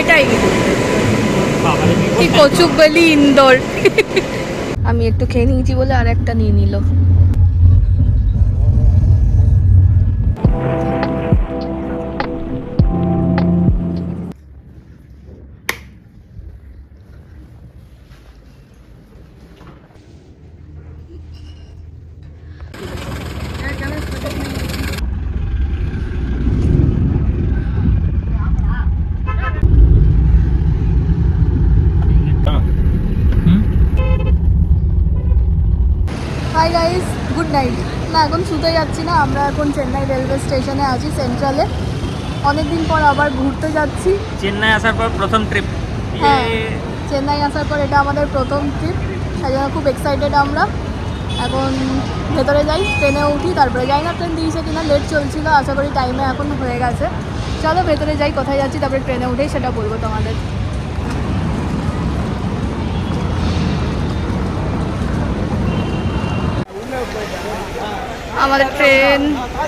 এটাই এটাই। কি কচুকবেলি ইন্দোর। আমি একটু খেয়ে নিয়েছি বলে আর একটা নিয়ে নিল। এখন শুতে যাচ্ছি না আমরা এখন চেন্নাই রেলওয়ে স্টেশনে আছি সেন্ট্রালে অনেকদিন পর আবার ঘুরতে যাচ্ছি। চেন্নাই আসার পর প্রথম ট্রিপ হ্যাঁ চেন্নাই আসার পর এটা আমাদের প্রথম ট্রিপ সেই জন্য খুব এক্সাইটেড আমরা। এখন ভেতরে যাই ট্রেনে উঠি তারপরে যাই না ট্রেন দিয়েছে কিনা লেট চলছিল আশা করি টাইমে এখন হয়ে গেছে। চলো ভেতরে যাই কোথায় যাচ্ছি তারপরে ট্রেনে উঠেই সেটা বলব তোমাদের। আমাদের ট্রেন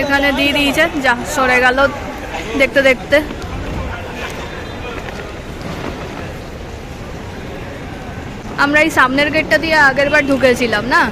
এখানে দিয়ে দিয়েছে। যা সরে গেল দেখতে দেখতে। আমরা এই সামনের গেটটা দিয়ে আগের বার ঢুকেছিলাম না?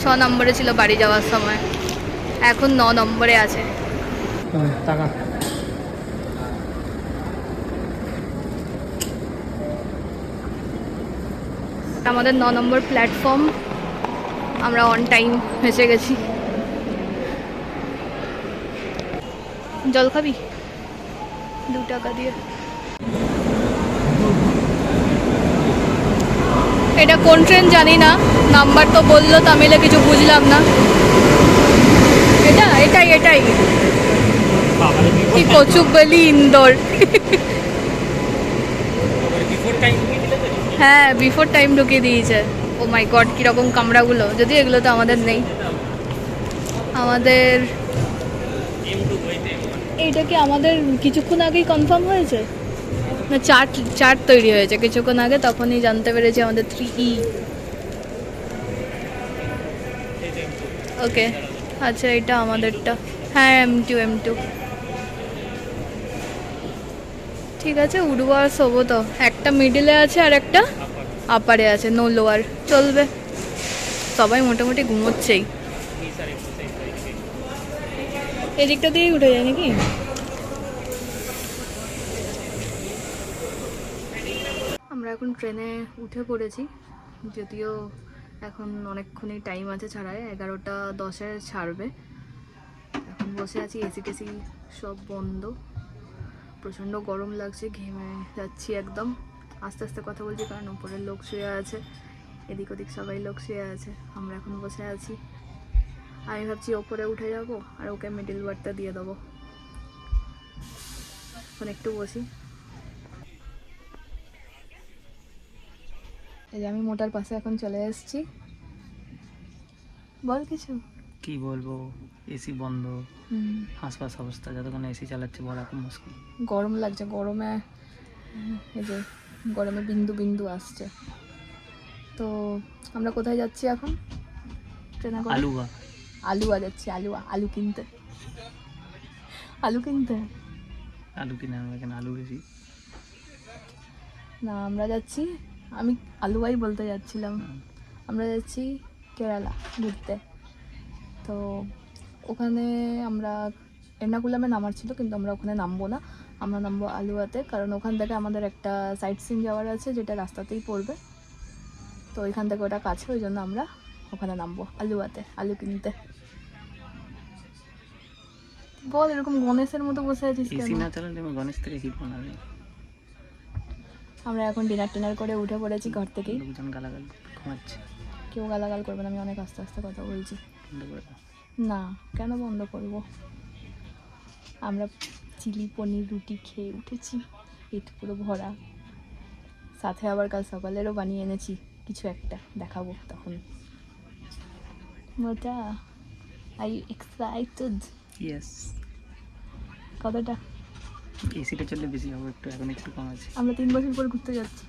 ছ নম্বরে ছিল বাড়ি যাওয়ার সময়। এখন ন নম্বরে আছে। টাকা আমাদের ন নম্বর প্ল্যাটফর্ম আমরা অন টাইম এসে গেছি। জল খাবি? দু টাকা দিয়ে। এটা কোন ট্রেন জানি না, নাম্বার তো বলল তামিলে, কিছু বুঝলাম না। এটা, এটাই এটাই। কি কচুকবেলি ইন্দোর। হ্যাঁ বিফোর টাইম ঢুকিয়ে দিয়েছে। ও মাই গড কীরকম কামড়াগুলো। যদি এগুলো তো আমাদের নেই। আমাদের এইটা কি আমাদের কিছুক্ষণ আগেই কনফার্ম হয়েছে? না চার্ট চার্ট তৈরি হয়েছে। কিছুক্ষণ আগে তখনই জানতে পেরেছি আমাদের থ্রি ই ওকে আচ্ছা এটা আমাদেরটা। হ্যাঁ এম টু এম টু ঠিক আছে উঠবো আর শোবো তো। একটা মিডিলে আছে আর একটা আপারে আছে নো লোয়ার চলবে। সবাই মোটামুটি ঘুমোচ্ছেই। এদিকটা দিয়েই উঠে যায় নাকি? আমরা এখন ট্রেনে উঠে পড়েছি, যদিও এখন অনেকক্ষণই টাইম আছে ছাড়ায়, এগারোটা দশে ছাড়বে। এখন বসে আছি এসি টেসি সব বন্ধ। প্রচণ্ড গরম লাগছে, ঘেমে যাচ্ছি একদম। আস্তে আস্তে কথা বলছি, কারণ উপরের লোক শুয়ে আছে, এদিক ওদিক সবাই লোক শুয়ে আছে, আমরা এখন বসে আছি। আমি ভাবছি ওপরে উঠে যাব আর ওকে মিডিল বারটা দিয়ে দেবো। এখন একটু বসি। এই যে আমি মোটার পাশে এখন চলে এসেছি। বল কিছু। কি বলব? এসি বন্ধ। হাসপাস অবস্থা যতক্ষণ এসি চালাচ্ছে বড় এখন মুশকিল। গরম লাগছে গরমে এই যে গরমে বিন্দু বিন্দু আসছে। তো আমরা কোথায় যাচ্ছি এখন? ট্রেনে করে? আলুয়া যাচ্ছি আলুয়া আলু কিনতে। আলু কিনতে? আলু কিনে আনব এখানে আলু বেশি? না আমরা যাচ্ছি আমি আলুয়াই বলতে যাচ্ছিলাম। আমরা যাচ্ছি কেরালা ঘুরতে। তো ওখানে আমরা এর্নাকুলামে নামার ছিল কিন্তু আমরা ওখানে নামবো না। আমরা নামবো আলুয়াতে কারণ ওখান থেকে আমাদের একটা সাইট সিন যাওয়ার আছে যেটা রাস্তাতেই পড়বে। তো ওইখান থেকে ওটা কাছে ওই জন্য আমরা ওখানে নামবো আলুয়াতে আলু কিনতে। বল এরকম গণেশের মতো বসে আছিস এসি না চালালে আমি গণেশ থেকে হিট বানাবে। আমরা এখন ডিনার টিনার করে উঠে পড়েছি ঘর থেকেই। লোকজন গালাগাল ঘুমাচ্ছে। কেউ গালাগাল করবে না আমি অনেক আস্তে আস্তে কথা বলছি। না কেন বন্ধ করব? আমরা চিলি পনির রুটি খেয়ে উঠেছি পেট পুরো ভরা। সাথে আবার কাল সকালেরও বানিয়ে এনেছি কিছু একটা দেখাবো তখন। মজা? আই এক্সাইটেড ইয়েস কতটা? এসিটা চললে বেশি হবে একটু এখন একটু কম আছে। আমরা তিন বছর পর ঘুরতে যাচ্ছি।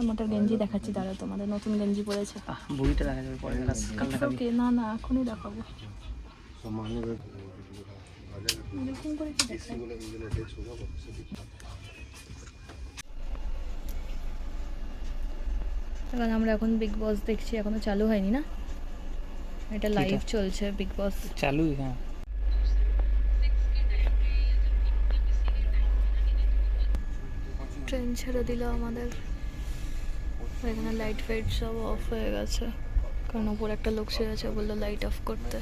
আমারটা গেঞ্জি দেখাচ্ছি দাঁড়া তোমাদের নতুন গেঞ্জি পরেছে। বইটা দেখা যাবে পরে ওকে না না এখনই দেখাবো। এরকম করে কি দেখায় এখন আমরা এখন বিগ বস দেখছি এখনও চালু হয়নি না? এটা লাইভ চলছে বিগ বস চালুই হ্যাঁ ট্রেন ছেড়ে দিল আমাদের। এখানে লাইট ফাইট সব অফ হয়ে গেছে। কারণ ওপর একটা লোক শুয়ে আছে বলল লাইট অফ করতে।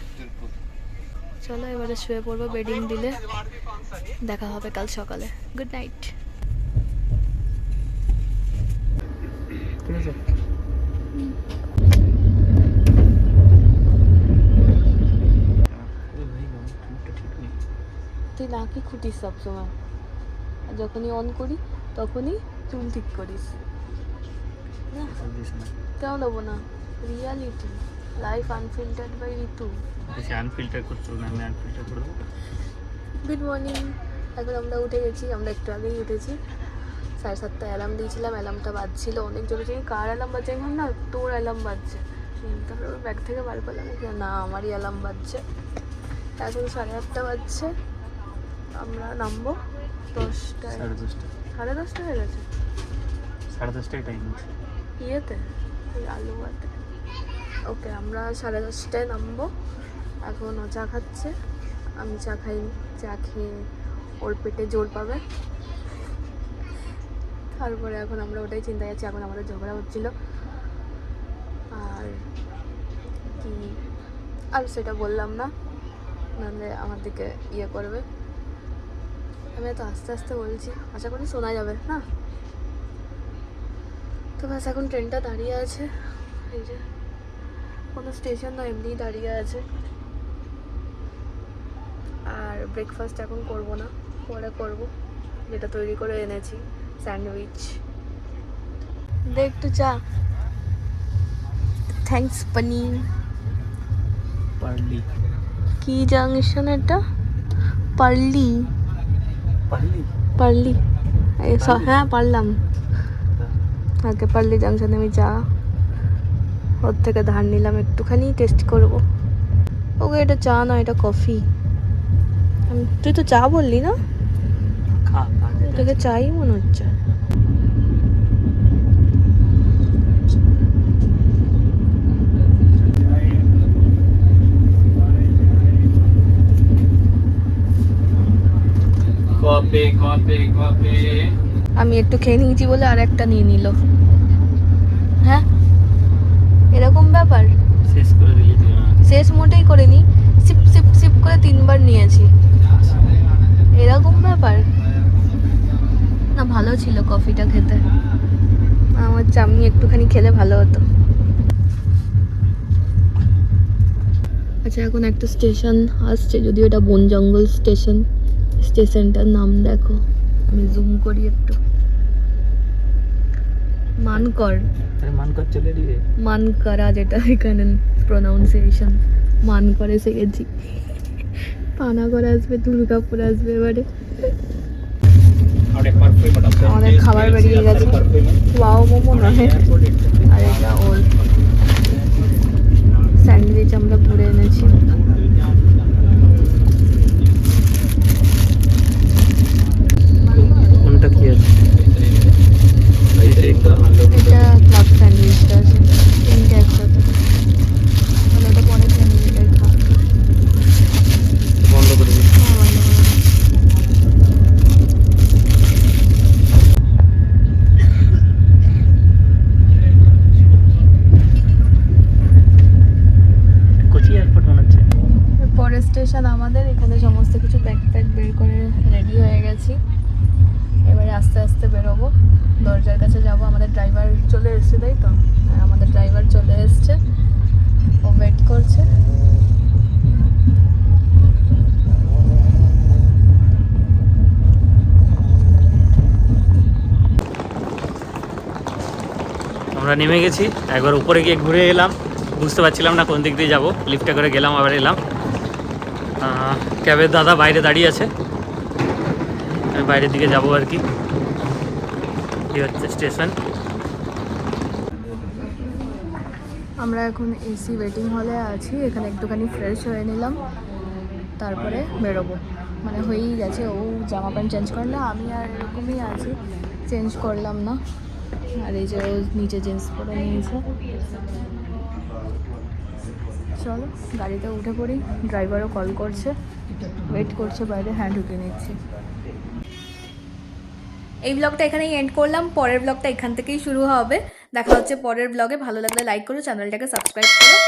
চলো এবারে শুয়ে পড়ব বেডিং দিলে। দেখা হবে কাল সকালে। গুড নাইট নাকি খুঁটিস সবসময়। আর যখনই অন করি তখনই চুল ঠিক করিস। কেন দেবো না? Reality life unfiltered by Ritu বেশি আনফিল্টার করতে না আমি আনফিল্টার করে গুড মর্নিং এখন আমরা উঠে গেছি আমরা একটু আগেই উঠেছি। সাড়ে সাতটা অ্যালার্ম দিয়েছিলাম অ্যালার্মটা বাজছিল অনেক জোরে জোরে। কার অ্যালার্ম বাজছে আমি ভাবলাম না তোর অ্যালার্ম বাজছে। তারপরে ব্যাগ থেকে বার করলাম যে না আমারই অ্যালার্ম বাজছে। এখন সাড়ে আটটা বাজছে। আমরা নামবো দশটায়। সাড়ে দশটা। সাড়ে দশটা হয়ে গেছে? সাড়ে দশটায় টাইম আছে। ইয়েতে? ওই আলুয়াতে ওকে আমরা সাড়ে দশটায় নামবো। এখন ও চা খাচ্ছে। আমি চা খাইনি চা খেয়ে ওর পেটে জোর পাবে। তারপরে এখন আমরা ওটাই চিন্তায় আছি এখন আমাদের ঝগড়া হচ্ছিল। আর কি? আর সেটা বললাম না। নাহলে আমার দিকে ইয়ে করবে। আমি এত আস্তে আস্তে বলছি। আশা করি শোনা যাবে না? তো ব্যাস এখন ট্রেনটা দাঁড়িয়ে আছে। এই যে কোনো স্টেশন না এমনিই দাঁড়িয়ে আছে। আর ব্রেকফাস্ট এখন করব না পরে করব। যেটা তৈরি করে এনেছি স্যান্ডউইচ। দে একটু চা। থ্যাঙ্কস পনির পারলি। কি জাংশন এটা? পারলি। পারলি? হ্যাঁ পারলাম আগে পারলি জাংশনে আমি চা ওর থেকে ধার নিলাম একটুখানি টেস্ট করব। ওকে এটা চা না এটা কফি তুই তো চা বললি না? তোকে চাই মনে হচ্ছে। কপে কপে কপে। আমি একটু খেয়ে নিয়েছি বলে আর একটা নিয়ে নিল। হ্যাঁ? এরকম ব্যাপার? শেষ করে দিলি। শেষ মোটেই করিনি। সিপ সিপ সিপ করে তিনবার নিয়েছি। এরকম ব্যাপার? না ভালো ছিল কফিটা খেতে। আমার চামনি একটুখানি খেলে ভালো হতো। আচ্ছা এখন একটা স্টেশন আসছে যদিও এটা বন জঙ্গল স্টেশন। স্টেশনটার নাম দেখো। আমি জুম করি একটু। মানকর। আরে মান কর চলে দিবে মানকারা যেটা এখানে প্রনাউন্সিয়েশন মান করে শিখেছি পানাগড় আসবে দুর্গাপুর আসবে এবারে। আমাদের খাবার বেরিয়ে গেছে। ওয়াও মোমো নয়। আর এটা ওল। স্যান্ডউইচ আমরা ভরে এনেছি। কোনটা কি আছে? এটা ক্লাব স্যান্ডউইচটা আছে। তিনটে একসাথে। বন্ধ করে দিই হ্যাঁ, পরের স্টেশন আমাদের। এখানে সমস্ত কিছু ব্যাগ প্যাক বের করে রেডি হয়ে গেছি। আস্তে আস্তে বেরোবো। দরজার কাছে যাব আমাদের ড্রাইভার চলে এসছে তাই তো? হ্যাঁ, আমাদের ড্রাইভার চলে এসছে। ও ওয়েট করছে। আমরা নেমে গেছি। একবার উপরে গিয়ে ঘুরে এলাম। বুঝতে পারছিলাম না কোন দিক দিয়ে যাব। লিফটে করে গেলাম আবার এলাম। ক্যাবের দাদা বাইরে দাঁড়িয়ে আছে। আমি বাইরের দিকে যাব আর কি। এই হচ্ছে স্টেশন। আমরা এখন এসি ওয়েটিং হলে আছি, এখানে একটুখানি ফ্রেশ হয়ে নিলাম, তারপরে বেরোবো। মানে হয়েই গেছে, ও জামা প্যান্ট চেঞ্জ করল আমি আর এরকমই আছি চেঞ্জ করলাম না। আর এই যে ও নিচে জিন্স পরে নিয়েছে। চলো, গাড়িতে উঠে পড়ি ড্রাইভারও কল করছে ওয়েট করছে, বাইরে হ্যাঁ ঢুকে নিচ্ছি। এই ব্লগটা এখানেই এন্ড করলাম। পরের ব্লগটা এখান থেকেই শুরু হবে। দেখা হচ্ছে পরের ব্লগে ভালো লাগলে লাইক করো চ্যানেলটাকে সাবস্ক্রাইব করো।